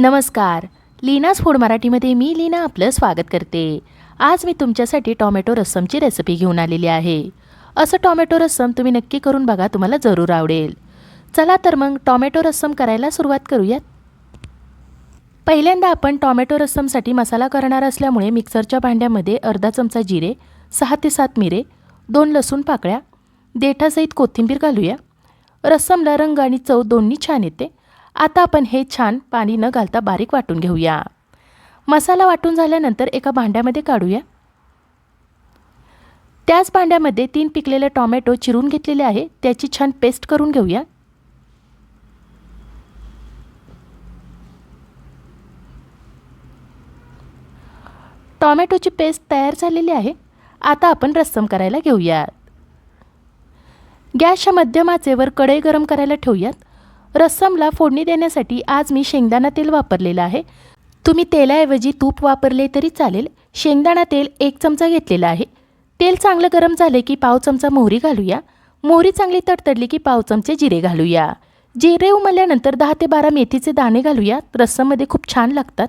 नमस्कार. लीनाच फूड मराठीमध्ये मी लीना आपलं स्वागत करते. आज मी तुमच्यासाठी टॉमॅटो रस्समची रेसिपी घेऊन आलेली आहे. असं टॉमॅटो रस्सम तुम्ही नक्की करून बघा तुम्हाला जरूर आवडेल. चला तर मग टॉमॅटो रस्सम करायला सुरुवात करूयात. पहिल्यांदा आपण टॉमॅटो रस्समसाठी मसाला करणार असल्यामुळे मिक्सरच्या भांड्यामध्ये अर्धा चमचा जिरे सहा ते सात मिरे दोन लसूण पाकळ्या देठासहित कोथिंबीर घालूया. रस्समला रंग आणि चव दोन्ही छान येते. आता आपण हे छान पाणी न घालता बारीक वाटून घेऊया. मसाला वाटून झाल्यानंतर एका भांड्यामध्ये काढूया. त्याच भांड्यामध्ये तीन पिकलेले टॉमॅटो चिरून घेतलेले आहे. त्याची छान पेस्ट करून घेऊया. टॉमॅटोची पेस्ट तयार झालेली आहे. आता आपण रस्सम करायला घेऊयात. गॅसच्या मध्यम आचेवर कढई गरम करायला ठेवूयात. रस्समला फोडणी देण्यासाठी आज मी शेंगदाणा तेल वापरलेलं आहे. तुम्ही तेलाऐवजी तूप वापरले तरी चालेल. शेंगदाणा तेल एक चमचा घेतलेला आहे. तेल चांगलं गरम झाले की पाव चमचा मोहरी घालूया. मोहरी चांगली तडतडली की पाव चमचे जिरे घालूया. जिरे उमलल्यानंतर दहा ते बारा मेथीचे दाणे घालूया. रस्सममध्ये खूप छान लागतात.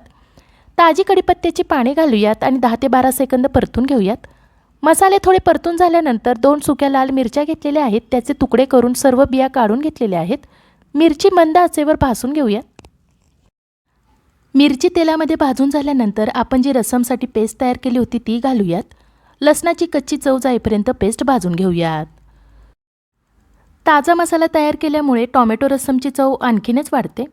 ताजी कडीपत्त्याची पाने घालूयात आणि दहा ते बारा सेकंद परतून घेऊयात. मसाले थोडे परतून झाल्यानंतर दोन सुक्या लाल मिरच्या घेतलेल्या आहेत. त्याचे तुकडे करून सर्व बिया काढून घेतलेल्या आहेत. मिरची मंद आचेवर भाजून घेऊया मिरची तेलामध्ये भाजून झाल्यानंतर आपण जी रसमसाठी पेस्ट तयार केली होती ती घालूयात. लसणाची कच्ची चव जाईपर्यंत पेस्ट भाजून घेऊयात. ताजा मसाला तयार केल्यामुळे टॉमॅटो रसमची चव आणखीनच वाढते.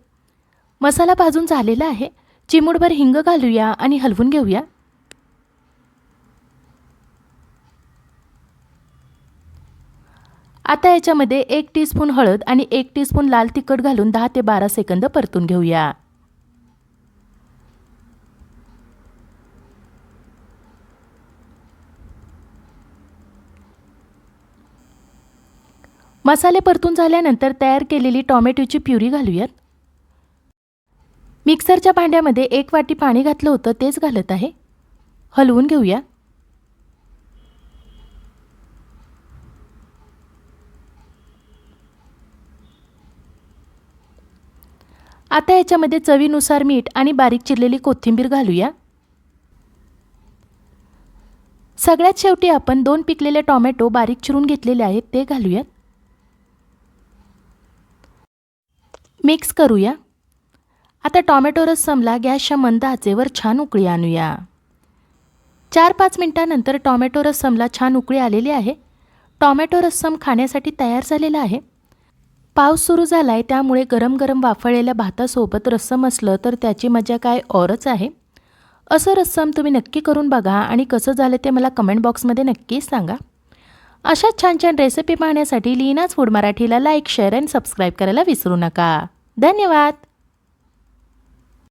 मसाला भाजून झालेला आहे. चिमूडभर हिंग घालूया आणि हलवून घेऊया. आता याच्यामध्ये एक टीस्पून हळद आणि एक टीस्पून लाल तिखट घालून दहा ते बारा सेकंद परतून घेऊया. मसाले परतून झाल्यानंतर तयार केलेली टॉमॅटोची प्युरी घालूयात. मिक्सरच्या भांड्यामध्ये एक वाटी पाणी घातलं होतं तेच घालत आहे. हलवून घेऊया. आता याच्यामध्ये चवीनुसार मीठ आणि बारीक चिरलेली कोथिंबीर घालूया. सगळ्यात शेवटी आपण दोन पिकलेले टॉमॅटो बारीक चिरून घेतलेले आहेत ते घालूयात मिक्स करूया. आता टॉमॅटो रस्समला गॅसच्या मंद आचेवर छान उकळी आणूया. चार पाच मिनटानंतर टॉमॅटो रस्समला छान उकळी आलेली आहे. टॉमॅटो रस्सम खाण्यासाठी तयार झालेला आहे. पाऊस सुरू झाला आहे त्यामुळे गरम गरम वाफळलेल्या भातासोबत रस्सम असलं तर त्याची मजा काय औरच आहे? असं रस्सम तुम्ही नक्की करून बघा आणि कसं झालं ते मला कमेंट बॉक्समध्ये नक्कीच सांगा. अशाच छान छान रेसिपी पाहण्यासाठी लीनाच फूड मराठीला लाईक शेअर अँड सबस्क्राईब करायला विसरू नका. धन्यवाद!